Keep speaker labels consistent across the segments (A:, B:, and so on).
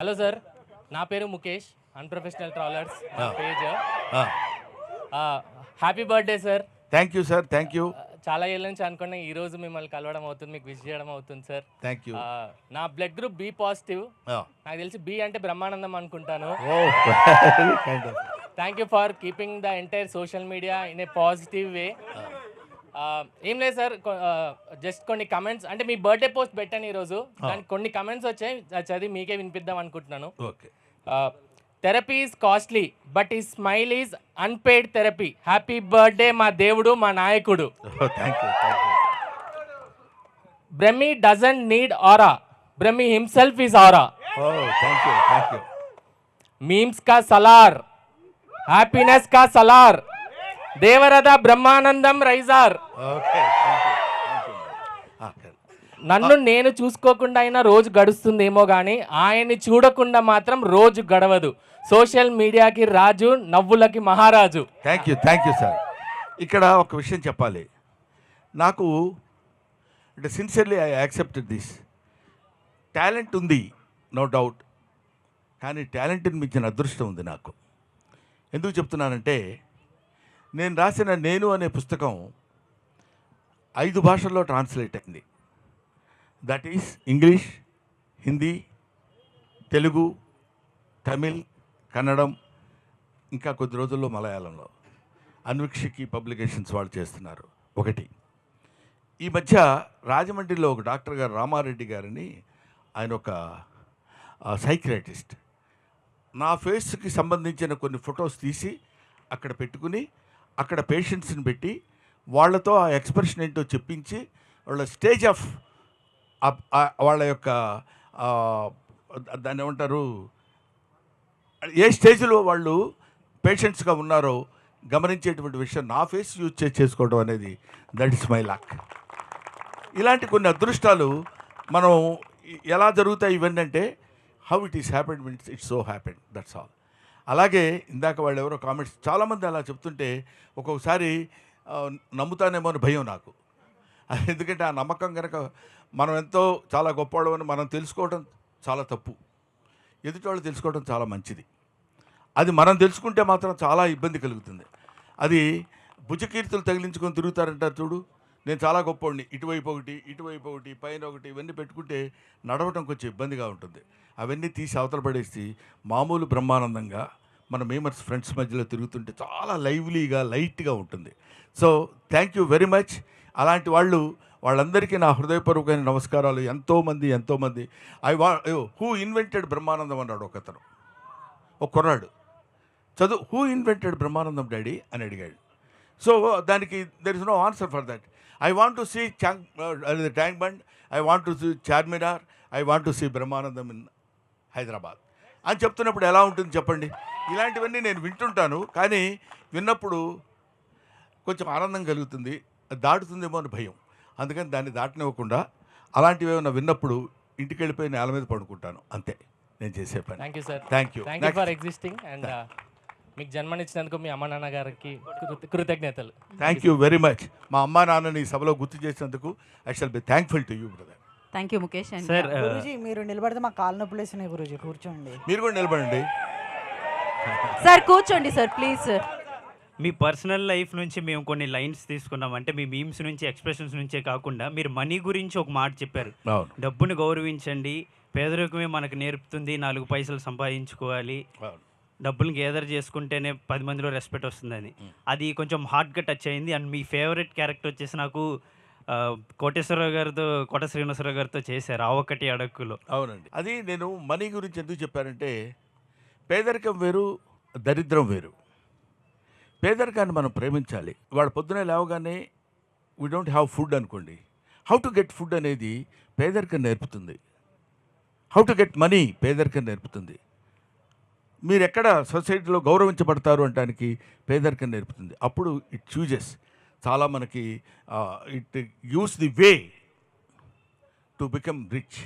A: Hello sir నా పేరు Mukesh unprofessional travellers page. Happy birthday sir
B: thank you sir thank you
A: చాలా ఏళ్ళ నుంచి అనుకున్నా ఈ రోజు మిమ్మల్ని కలవడం అవుతుంది మీకు విష్ చేయడం అవుతుంది సార్
B: థ్యాంక్ యూ
A: నా బ్లడ్ గ్రూప్ బి పాజిటివ్ నాకు తెలిసి బి అంటే బ్రహ్మానందం అనుకుంటాను. Thank you for keeping the entire social media in a positive way ఏం లేదు సార్ జస్ట్ కొన్ని కమెంట్స్ అంటే మీ బర్త్డే పోస్ట్ పెట్టాను ఈరోజు. దానికి కొన్ని కమెంట్స్ వచ్చాయి. చదివి మీకే వినిపిద్దాం అనుకుంటున్నాను.
B: Okay.
A: Therapy is costly but ఈ smile is unpaid therapy happy birthday మా దేవుడు మా నాయకుడు. Brahmi doesn't need aura Brahmi himself is aura memes కా సలార్ హ్యాపీనెస్ కా సలార్ దేవరథ బ్రహ్మానందం రైజార్. నన్ను నేను చూసుకోకుండా అయినా రోజు గడుస్తుందేమో కానీ ఆయన్ని చూడకుండా మాత్రం రోజు గడవదు. సోషల్ మీడియాకి రాజు నవ్వులకి మహారాజు.
B: Thank you thank you sir ఇక్కడ ఒక విషయం చెప్పాలి. నాకు అంటే sincerely I accepted this talent ఉంది నో డౌట్ కానీ టాలెంట్ని మించిన అదృష్టం ఉంది నాకు. ఎందుకు చెప్తున్నానంటే నేను రాసిన నేను అనే పుస్తకం ఐదు భాషల్లో ట్రాన్స్లేట్ అయింది. That is English Hindi Telugu Tamil Kannada ఇంకా కొద్ది రోజుల్లో మలయాళంలో. అన్వీక్షకి పబ్లికేషన్స్ వాళ్ళు చేస్తున్నారు. ఒకటి. ఈ మధ్య రాజమండ్రిలో ఒక డాక్టర్ గారు రామారెడ్డి గారిని ఆయన ఒక సైక్రాటిస్ట్ నా ఫేస్కి సంబంధించిన కొన్ని ఫొటోస్ తీసి అక్కడ పెట్టుకుని అక్కడ పేషెంట్స్ని పెట్టి వాళ్ళతో ఆ ఎక్స్ప్రెషన్ ఏంటో చెప్పించి వాళ్ళ స్టేజ్ ఆఫ్ వాళ్ళ యొక్క దాన్ని ఏమంటారు? ఏ స్టేజ్లో వాళ్ళు పేషెంట్స్గా ఉన్నారో గమనించేటువంటి విషయం నా ఫేస్ యూజ్ చేసి చేసుకోవడం అనేది దట్ ఇస్ మై లక్. ఇలాంటి కొన్ని అదృష్టాలు మనం ఎలా జరుగుతాయి ఇవన్నీ అంటే how it is happened means it's so happened that's all అలాగే ఇందాక వాళ్ళు ఎవరో కామెంట్స్ చాలామంది అలా చెప్తుంటే ఒక్కొక్కసారి నమ్ముతానేమో అని భయం నాకు. ఎందుకంటే ఆ నమ్మకం కనుక మనం ఎంతో చాలా గొప్పవాళ్ళమని మనం తెలుసుకోవడం చాలా తప్పు. ఎదుటివాళ్ళు తెలుసుకోవడం చాలా మంచిది. అది మనం తెలుసుకుంటే మాత్రం చాలా ఇబ్బంది కలుగుతుంది. అది భుజకీర్తులు తగిలించుకొని తిరుగుతారంటారు చూడు. నేను చాలా గొప్పవాడిని ఇటువైపు ఒకటి ఇటువైపు ఒకటి పైన ఒకటి ఇవన్నీ పెట్టుకుంటే నడవటం కొంచెం ఇబ్బందిగా ఉంటుంది. అవన్నీ తీసి అవతల పడేసి మామూలు బ్రహ్మానందంగా మన మేమర్స్ ఫ్రెండ్స్ మధ్యలో తిరుగుతుంటే చాలా లైవ్లీగా లైట్గా ఉంటుంది. So thank you very much. అలాంటి వాళ్ళు వాళ్ళందరికీ నా హృదయపూర్వకమైన నమస్కారాలు. ఎంతోమంది ఎంతోమంది ఐ వా హూ ఇన్వెంటెడ్ బ్రహ్మానందం అన్నాడు ఒకతను. ఒక కుర్రాడు. చదువు హూ ఇన్వెంటెడ్ బ్రహ్మానందం డాడీ అని అడిగాడు. సో దానికి there is no answer for that I want to see Chang Tank Bund I want to see Charminar I want to see Brahmanandam in Hyderabad అని చెప్తున్నప్పుడు ఎలా ఉంటుంది చెప్పండి? ఇలాంటివన్నీ నేను వింటుంటాను కానీ విన్నప్పుడు కొంచెం ఆనందం కలుగుతుంది దాటుతుందేమో అని భయం. అందుకని దాన్ని దాటనివ్వకుండా అలాంటివి ఏమైనా విన్నప్పుడు ఇంటికి వెళ్ళిపోయి నేల మీద పడుకుంటాను. అంతే. నేను చేసే పని.
A: Thank you sir
B: thank you
A: for existing and మీకు జన్మనిచ్చినందుకు మీ అమ్మ నాన్న గారికి కృత- కృతజ్ఞతలు.
B: థ్యాంక్ యూ వెరీ మచ్ మా అమ్మా నాన్నని ఈ సభలో గుర్తు చేసినందుకు I shall be thankful to you brother
C: thank you Mukesh and
D: sir
E: Guruji మీరు నిలబడితే మా కాలు నొప్పులు వేసినాయి గురూజీ కూర్చోండి.
B: మీరు కూడా నిలబడండి.
C: సార్ కూర్చోండి సార్ ప్లీజ్ సార్
D: మీ పర్సనల్ లైఫ్ నుంచి మేము కొన్ని లైన్స్ తీసుకున్నాం. అంటే మీ మీమ్స్ నుంచి ఎక్స్ప్రెషన్స్ నుంచే కాకుండా మీరు మనీ గురించి ఒక మాట చెప్పారు.
B: అవును.
D: డబ్బుని గౌరవించండి. పేదరికమే మనకు నేర్పుతుంది. నాలుగు పైసలు సంపాదించుకోవాలి.
B: అవును.
D: డబ్బులు గేదర్ చేసుకుంటేనే పది మందిలో రెస్పెక్ట్ వస్తుందని. అది కొంచెం హార్డ్గా టచ్ అయింది. అండ్ మీ ఫేవరెట్ క్యారెక్టర్ వచ్చేసి నాకు కోటేశ్వరరావు గారితో కోట శ్రీనివాసరావు గారితో చేశారు ఆ ఒక్కటి అడక్కులో.
B: అవునండి. అది నేను మనీ గురించి ఎందుకు చెప్పానంటే పేదరికం వేరు దరిద్రం వేరు. పేదరికాన్ని మనం ప్రేమించాలి. వాడు పొద్దునే లేవగానే వీ డోంట్ హ్యావ్ ఫుడ్ అనుకోండి. హౌ టు గెట్ ఫుడ్ అనేది పేదరికం నేర్పుతుంది. హౌ టు గెట్ మనీ పేదరికం నేర్పుతుంది. మీరు ఎక్కడ సొసైటీలో గౌరవించబడతారు అంటానికి పేదరికం నేర్పుతుంది. అప్పుడు ఇట్ చూజెస్ చాలా మనకి it uses the way to become rich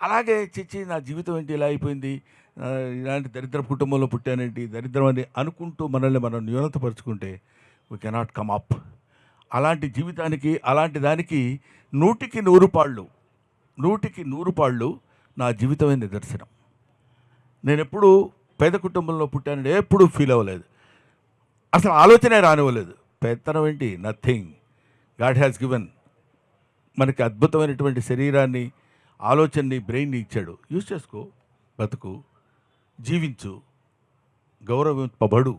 B: అలాగే చిచ్చి నా జీవితం ఏంటి? ఇలా అయిపోయింది. ఇలాంటి దరిద్ర కుటుంబంలో పుట్టానేంటి? దరిద్రం అని అనుకుంటూ మనల్ని మనం న్యూనతపరుచుకుంటే వీ కెనాట్ కమ్ అప్ అలాంటి జీవితానికి అలాంటి దానికి నూటికి నూరు పాళ్ళు నూటికి నూరు పాళ్ళు నా జీవితమే నిదర్శనం. నేను ఎప్పుడు పేద కుటుంబంలో పుట్టాను ఎప్పుడు ఫీల్ అవ్వలేదు. అసలు ఆలోచనే రానివ్వలేదు. పెత్తనం ఏంటి? నథింగ్ గాడ్ హ్యాస్ గివెన్ మనకి అద్భుతమైనటువంటి శరీరాన్ని ఆలోచనని బ్రెయిన్ని ఇచ్చాడు. యూజ్ చేసుకో బతుకు జీవించు గౌరవింపబడు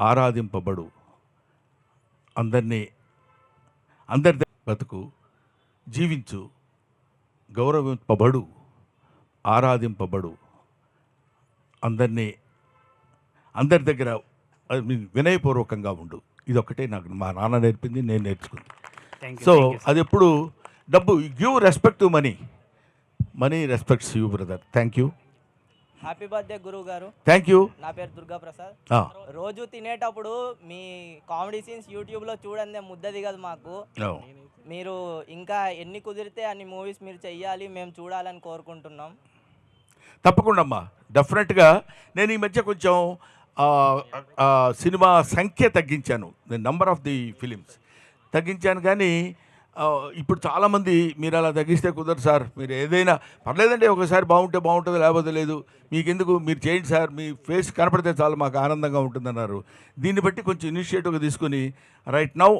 B: ఆరాధింపబడు. అందరినీ అందరి బతుకు జీవించు గౌరవింపబడు ఆరాధింపబడు. అందరినీ అందరి దగ్గర వినయపూర్వకంగా ఉండు. ఇది ఒకటే నాకు మా నాన్న నేర్పింది నేను నేర్చుకుంది. సో అది ఎప్పుడు డబ్బు give respect to money. Money respects you brother. Thank you.
F: Happy birthday గురువు గారు
B: థ్యాంక్ యూ.
F: నా పేరు దుర్గా ప్రసాద్. రోజు తినేటప్పుడు మీ కామెడీ సీన్స్ యూట్యూబ్లో చూడండి ముద్ద దిగదు మాకు. మీరు ఇంకా ఎన్ని కుదిరితే అన్ని మూవీస్ మీరు చెయ్యాలి మేము చూడాలని కోరుకుంటున్నాం.
B: తప్పకుండా అమ్మా. డెఫినెట్గా నేను ఈ మధ్య కొంచెం సినిమా సంఖ్య తగ్గించాను. నేను నంబర్ ఆఫ్ ది ఫిలిమ్స్ తగ్గించాను కానీ ఇప్పుడు చాలామంది మీరు అలా తగ్గిస్తే కుదరదు సార్. మీరు ఏదైనా పర్లేదండి ఒకసారి బాగుంటే బాగుంటుంది లేకపోతే లేదు. మీకెందుకు? మీరు చేయండి సార్. మీ ఫేస్ కనపడితే చాలు మాకు ఆనందంగా ఉంటుందన్నారు. దీన్ని బట్టి కొంచెం ఇనిషియేటివ్గా తీసుకుని రైట్ నౌ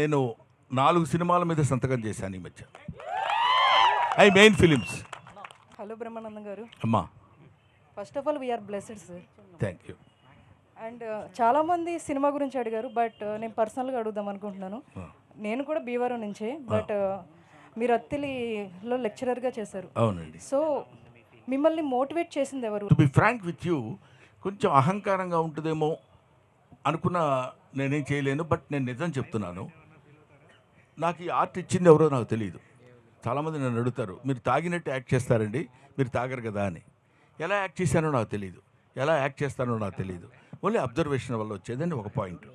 B: నేను నాలుగు సినిమాల మీద సంతకం చేశాను ఈ మధ్య. I main films.
C: Hello Brahmanandam garu.
B: అమ్మా.
C: First of all we are blessed sir
B: thank you
C: and చాలామంది సినిమా గురించి అడిగారు బట్ నేను పర్సనల్గా అడుగుదాం అనుకుంటున్నాను. నేను కూడా భీవరం నుంచే బట్ మీరు అత్తిలిలో లెక్చరర్గా చేశారు.
B: అవునండి.
C: సో మిమ్మల్ని మోటివేట్ చేసింది ఎవరు?
B: To be frank with you కొంచెం అహంకారంగా ఉంటుందేమో అనుకున్న నేనేం చేయలేను బట్ నేను నిజం చెప్తున్నాను. నాకు ఈ ఆర్ట్ ఇచ్చింది ఎవరో నాకు తెలియదు చాలామంది నన్ను అడుగుతారు మీరు తాగినట్టు యాక్ట్ చేస్తారండి మీరు తాగరు కదా అని. ఎలా యాక్ట్ చేశానో నాకు తెలియదు ఎలా యాక్ట్ చేస్తానో నాకు తెలియదు ఓన్లీ అబ్జర్వేషన్ వల్ల వచ్చేదని ఒక పాయింట్.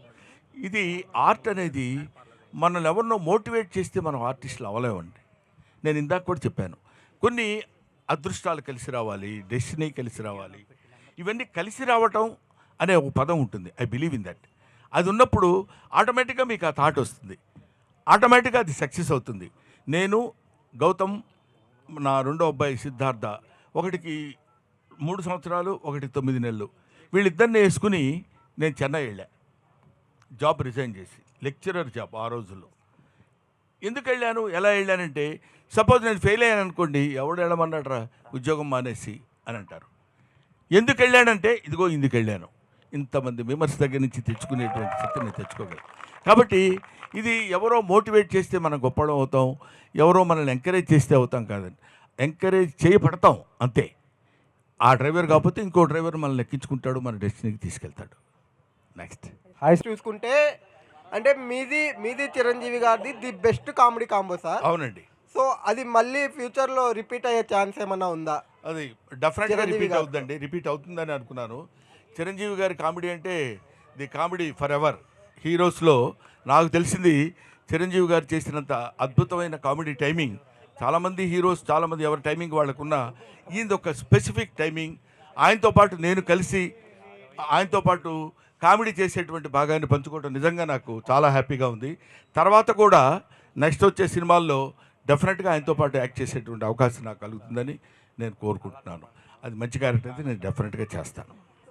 B: ఇది ఆర్ట్ అనేది మనల్ని ఎవరినో మోటివేట్ చేస్తే మనం ఆర్టిస్టులు అవ్వలేమండి. నేను ఇందాక కూడా చెప్పాను. కొన్ని అదృష్టాలు కలిసి రావాలి డెస్టినీ కలిసి రావాలి. ఇవన్నీ కలిసి రావటం అనే ఒక పదం ఉంటుంది. I believe in that. అది ఉన్నప్పుడు ఆటోమేటిక్గా మీకు ఆ థాట్ వస్తుంది. ఆటోమేటిక్గా అది సక్సెస్ అవుతుంది. నేను గౌతమ్ నా రెండో అబ్బాయి సిద్ధార్థ ఒకటికి మూడు సంవత్సరాలు ఒకటి తొమ్మిది నెలలు. వీళ్ళిద్దరిని వేసుకుని నేను చెన్నై వెళ్ళా. జాబ్ రిజైన్ చేసి లెక్చరర్ జాబ్ ఆ రోజుల్లో. ఎందుకు వెళ్ళాను? ఎలా వెళ్ళానంటే సపోజ్ నేను ఫెయిల్ అయ్యాను అనుకోండి ఎవడు వెళ్ళమన్నాడరా? ఉద్యోగం మానేసి అని అంటారు. ఎందుకు వెళ్ళానంటే ఇదిగో ఇందుకు వెళ్ళాను. ఇంతమంది విమర్శ దగ్గర నుంచి తెచ్చుకునేటువంటి శక్తి నేను తెచ్చుకోగలను. కాబట్టి ఇది ఎవరో మోటివేట్ చేస్తే మనం గొప్పడం అవుతాం ఎవరో మనల్ని ఎంకరేజ్ చేస్తే అవుతాం కాదండి. ఎంకరేజ్ చేయబడతాం అంతే. ఆ డ్రైవర్ కాకపోతే ఇంకో డ్రైవర్ మనల్ని ఎక్కించుకుంటాడు మన డెస్టినీకి తీసుకెళ్తాడు. నెక్స్ట్.
G: హైస్ చూసుకుంటే అంటే మీది మీది చిరంజీవి గారిది the best comedy combo sir.
B: అవునండి.
G: సో అది మళ్ళీ ఫ్యూచర్లో రిపీట్ అయ్యే ఛాన్స్ ఏమన్నా ఉందా?
B: అది డెఫినెట్గా రిపీట్. అవుతుందండి రిపీట్ అవుతుందని అనుకున్నాను. చిరంజీవి గారి కామెడీ అంటే ది కామెడీ ఫర్ ఎవర్ హీరోస్లో నాకు తెలిసింది చిరంజీవి గారు చేసినంత అద్భుతమైన కామెడీ టైమింగ్. చాలామంది హీరోస్ చాలామంది ఎవరి టైమింగ్ వాళ్ళకున్న ఈయనది ఒక స్పెసిఫిక్ టైమింగ్. ఆయనతో పాటు నేను కలిసి ఆయనతో పాటు కామెడీ చేసేటువంటి భాగాన్ని పంచుకోవడం నిజంగా నాకు చాలా హ్యాపీగా ఉంది. తర్వాత కూడా నెక్స్ట్ వచ్చే సినిమాల్లో డెఫినెట్గా ఆయనతో పాటు యాక్ట్ చేసేటువంటి అవకాశం నాకు కలుగుతుందని నేను కోరుకుంటున్నాను. అది మంచి క్యారెక్టర్ అయితే నేను డెఫినెట్గా చేస్తాను.